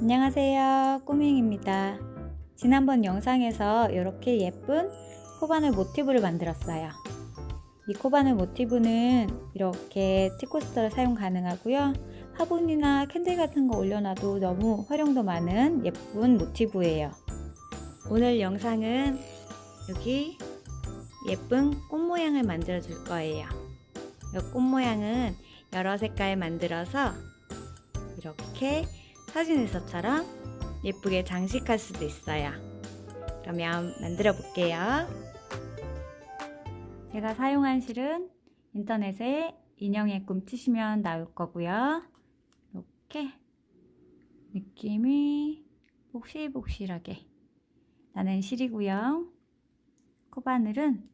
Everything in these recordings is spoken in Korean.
안녕하세요. 꼬밍입니다. 지난번 영상에서 이렇게 예쁜 코바늘 모티브를 만들었어요. 이 코바늘 모티브는 이렇게 티코스터를 사용 가능하고요. 화분이나 캔들 같은 거 올려놔도 너무 활용도 많은 예쁜 모티브예요. 오늘 영상은 여기 예쁜 꽃 모양을 만들어 줄 거예요 이 꽃 모양은 여러 색깔 만들어서 이렇게 사진에서처럼 예쁘게 장식할 수도 있어요. 그러면 만들어 볼게요. 제가 사용한 실은 인터넷에 인형의 꿈 치시면 나올 거고요. 이렇게 느낌이 복실복실하게 나는 실이고요. 코바늘은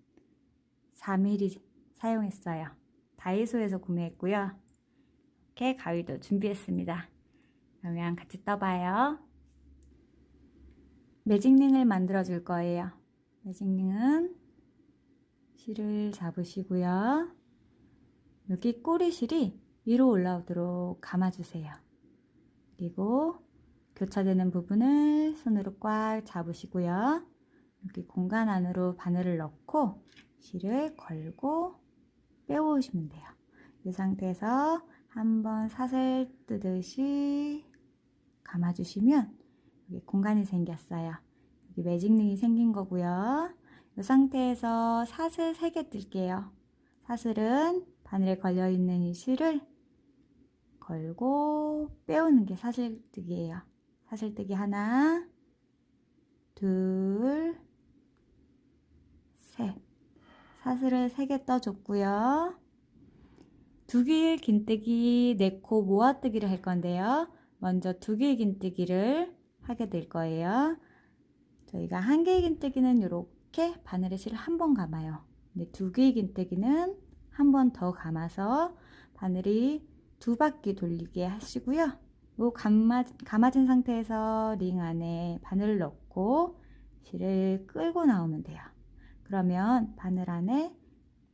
4mm 사용했어요. 다이소에서 구매했고요. 이렇게 가위도 준비했습니다. 그러면 같이 떠봐요. 매직링을 만들어 줄 거예요. 매직링은 실을 잡으시고요. 여기 꼬리실이 위로 올라오도록 감아주세요. 그리고 교차되는 부분을 손으로 꽉 잡으시고요. 여기 공간 안으로 바늘을 넣고 실을 걸고 빼오시면 돼요. 이 상태에서 한번 사슬 뜨듯이 감아주시면 여기 공간이 생겼어요. 여기 매직링이 생긴 거고요. 이 상태에서 사슬 3개 뜰게요. 사슬은 바늘에 걸려있는 이 실을 걸고 빼오는 게 사슬뜨기예요. 사슬뜨기 하나, 둘, 셋. 사슬을 3개 떠줬고요. 두길 긴뜨기, 네코 모아뜨기를 할 건데요. 먼저 두길 긴뜨기를 하게 될 거예요. 저희가 한길 긴뜨기는 이렇게 바늘에 실을 한 번 감아요. 근데 두길 긴뜨기는 한 번 더 감아서 바늘이 두 바퀴 돌리게 하시고요. 요 감아, 감아진 상태에서 링 안에 바늘을 넣고 실을 끌고 나오면 돼요. 그러면 바늘 안에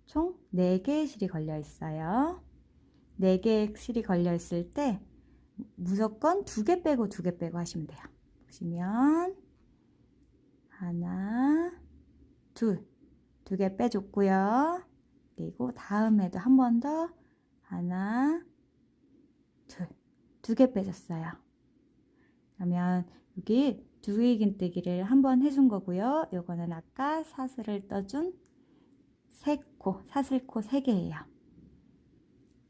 총 4개의 실이 걸려 있어요. 4개의 실이 걸려 있을 때 무조건 2개 빼고 2개 빼고 하시면 돼요. 보시면 하나, 둘, 두개 빼줬고요. 그리고 다음에도 한 번 더 하나, 둘, 두개 빼줬어요. 그러면 여기 두개 긴뜨기를 한번 해준 거고요. 요거는 아까 사슬을 떠준 세코, 사슬코 3개예요.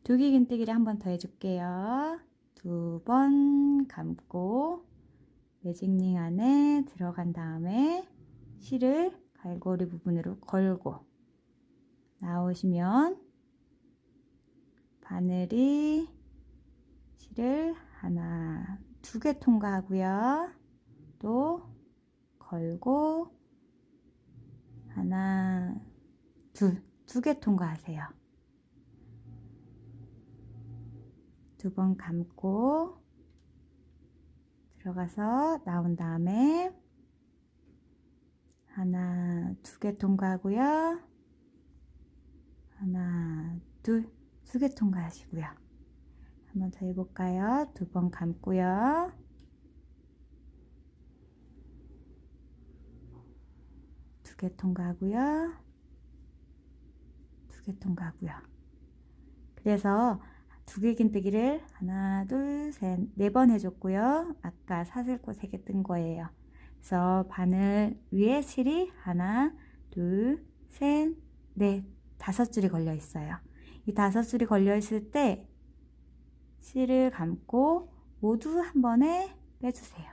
두기 긴뜨기를 한번 더 해줄게요. 두 번 감고 매직링 안에 들어간 다음에 실을 갈고리 부분으로 걸고 나오시면 바늘이 실을 하나, 두 개 통과하고요. 또 걸고 하나, 둘, 두 개 통과하세요. 두 번 감고 들어가서 나온 다음에 하나, 두 개 통과하고요. 하나, 둘, 두 개 통과하시고요. 한번 더 해볼까요? 두 번 감고요. 두 개 통과하고요. 두 개 통과하고요. 그래서 두 개 긴뜨기를 하나, 둘, 셋, 네 번 해줬고요. 아까 사슬코 세 개 뜬 거예요. 그래서 바늘 위에 실이 하나, 둘, 셋, 넷, 다섯 줄이 걸려 있어요. 이 다섯 줄이 걸려 있을 때 실을 감고 모두 한 번에 빼주세요.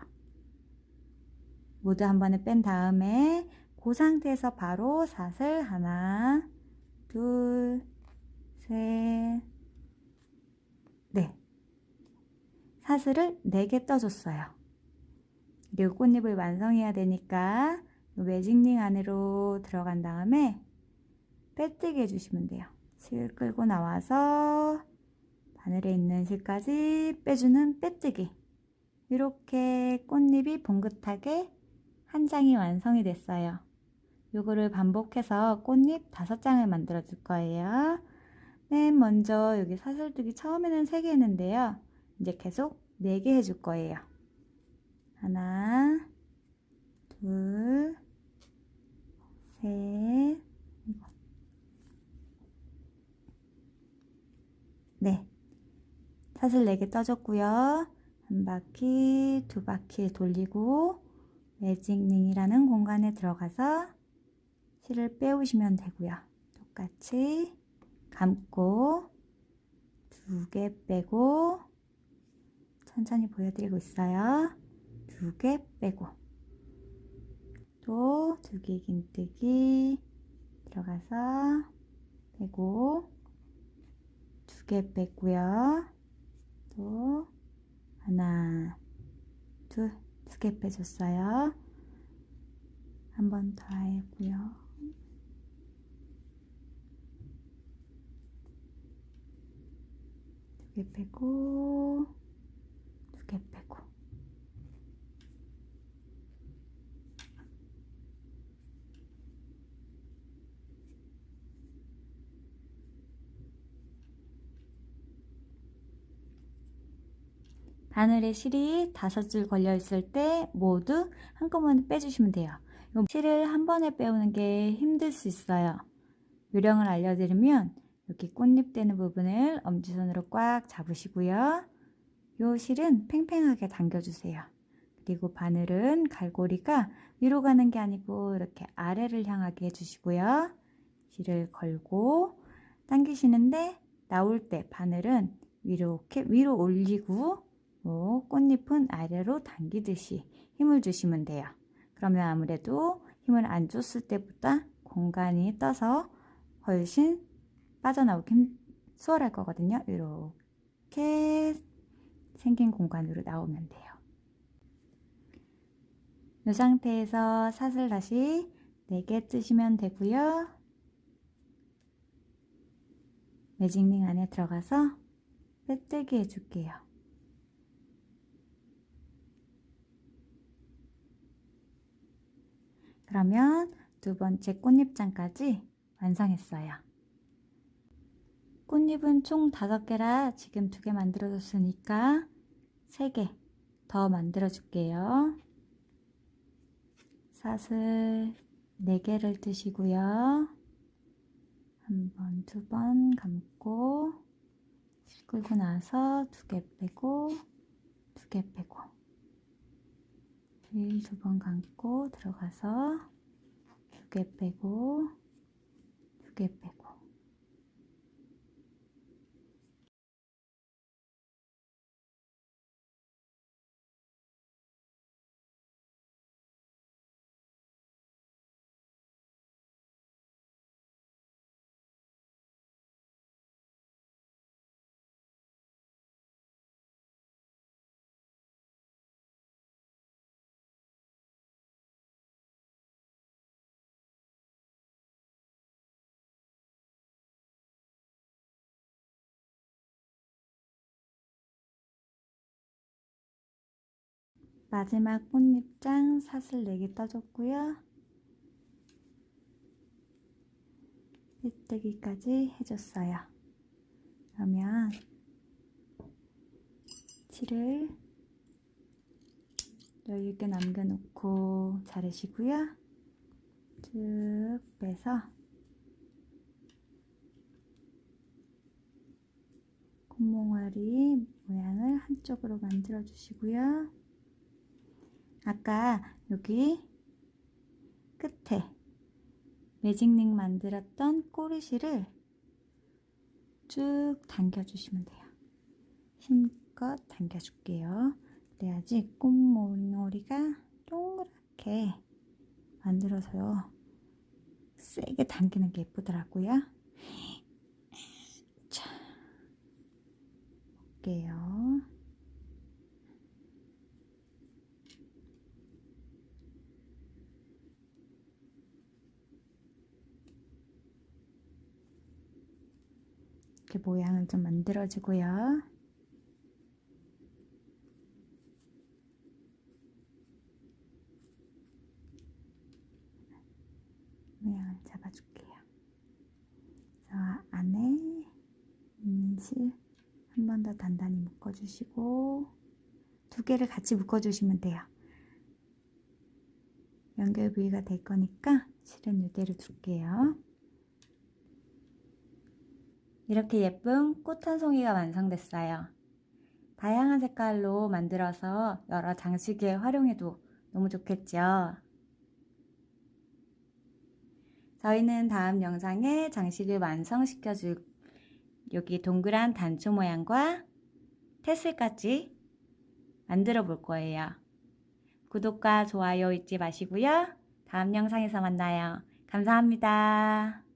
모두 한 번에 뺀 다음에 그 상태에서 바로 사슬 하나, 둘, 셋, 네. 사슬을 4개 떠줬어요. 그리고 꽃잎을 완성해야 되니까 매직링 안으로 들어간 다음에 빼뜨기 해주시면 돼요. 실 끌고 나와서 바늘에 있는 실까지 빼주는 빼뜨기. 이렇게 꽃잎이 봉긋하게 한 장이 완성이 됐어요. 요거를 반복해서 꽃잎 다섯 장을 만들어 줄 거예요. 맨 먼저 여기 사슬뜨기 처음에는 세개 했는데요. 이제 계속 네개 해줄 거예요. 하나, 둘, 셋, 네. 사슬 4개 떠줬고요. 한 바퀴, 두 바퀴 돌리고 매직링이라는 공간에 들어가서 실을 빼오시면 되고요. 똑같이 감고 두 개 빼고 천천히 보여드리고 있어요. 두 개 빼고 또 두 개 긴뜨기 들어가서 빼고 두개 뺐고요. 또 하나, 둘, 두 개 빼줬어요. 한 번더 하고요. 두 개 빼고, 두 개 빼고. 바늘에 실이 다섯 줄 걸려 있을 때 모두 한꺼번에 빼주시면 돼요. 실을 한 번에 빼오는 게 힘들 수 있어요. 요령을 알려드리면 여기 꽃잎 되는 부분을 엄지손으로 꽉 잡으시고요. 요 실은 팽팽하게 당겨주세요. 그리고 바늘은 갈고리가 위로 가는 게 아니고 이렇게 아래를 향하게 해주시고요. 실을 걸고 당기시는데 나올 때 바늘은 이렇게 위로 올리고 뭐 꽃잎은 아래로 당기듯이 힘을 주시면 돼요. 그러면 아무래도 힘을 안 줬을 때보다 공간이 떠서 훨씬 빠져나오기 힘- 수월할 거거든요. 이렇게 생긴 공간으로 나오면 돼요. 이 상태에서 사슬 다시 4개 뜨시면 되고요. 매직링 안에 들어가서 빼뜨기 해줄게요. 그러면 두 번째 꽃잎장까지 완성했어요. 꽃잎은 총 다섯 개라 지금 두개 만들어줬으니까 세개더 만들어줄게요. 사슬 네 개를 뜨시고요. 한 번, 두 번 감고 실 끌고 나서 두개 빼고 두개 빼고 실두번 감고 들어가서 두개 빼고 두개 빼고 마지막 꽃잎장 사슬 4개 떠줬고요. 삐뜨기까지 해줬어요. 그러면 실을 여유있게 남겨놓고 자르시고요. 쭉 빼서 콧몽아리 모양을 한쪽으로 만들어 주시고요. 아까 여기 끝에 매직링 만들었던 꼬리실을 쭉 당겨주시면 돼요. 힘껏 당겨줄게요. 그래야지 꽃모리가 동그랗게 만들어서요. 세게 당기는 게 예쁘더라고요. 자, 볼게요. 이렇게 모양을 좀 만들어주고요. 잡아줄게요. 그래서 안에 있는 실 한 번 더 단단히 묶어주시고 두 개를 같이 묶어주시면 돼요. 연결 부위가 될 거니까 실은 이대로 둘게요. 이렇게 예쁜 꽃 한 송이가 완성됐어요. 다양한 색깔로 만들어서 여러 장식에 활용해도 너무 좋겠죠? 저희는 다음 영상에 장식을 완성시켜 줄 여기 동그란 단추 모양과 테슬까지 만들어 볼 거예요. 구독과 좋아요 잊지 마시고요. 다음 영상에서 만나요. 감사합니다.